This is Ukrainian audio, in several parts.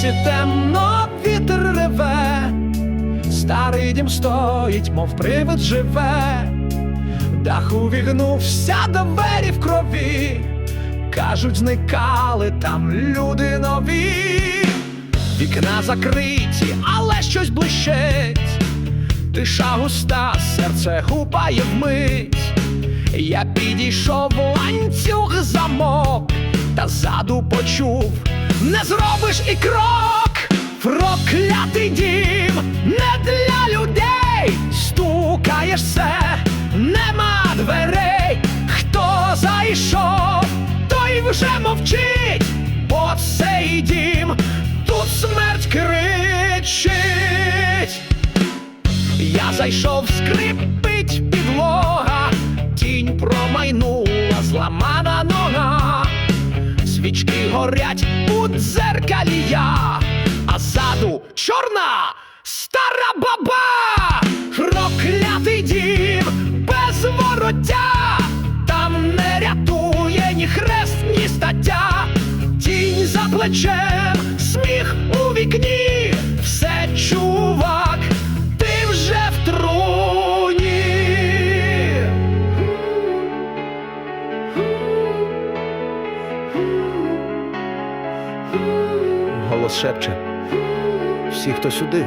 лісі темно вітер реве, старий дім стоїть, мов привид живе, дах увігнувся двері в крові, кажуть, зникали там люди нові, вікна закриті, але щось блищить. Тиша густа, серце гупає вмить. Я підійшов ланцюг замок, та ззаду почув, не зробиш і крок, проклятий дім, не для людей, стукаєш все, нема дверей, хто зайшов, той вже мовчить, бо цей дім, тут смерть кричить. Я зайшов, скрипить горять у дзеркалі я, а ззаду чорна стара баба, проклятий дім без вороття, там не рятує ні хрест, ні стаття, тінь за плечем, сміх Голос шепче. Всі, хто сюди,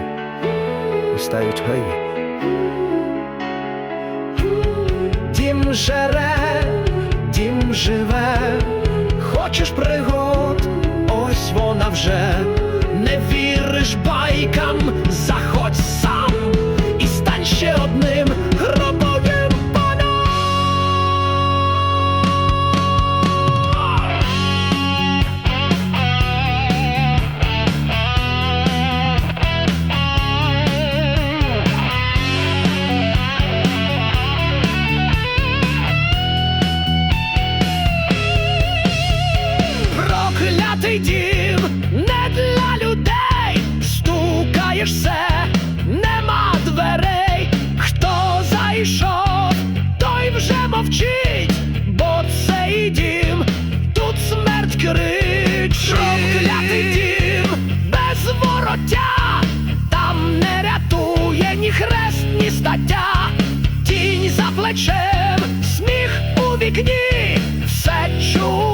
стають гаї. Дім жере, дім живе, хочеш пригод, ось вона вже. плачем, сміх у вікні, все чув.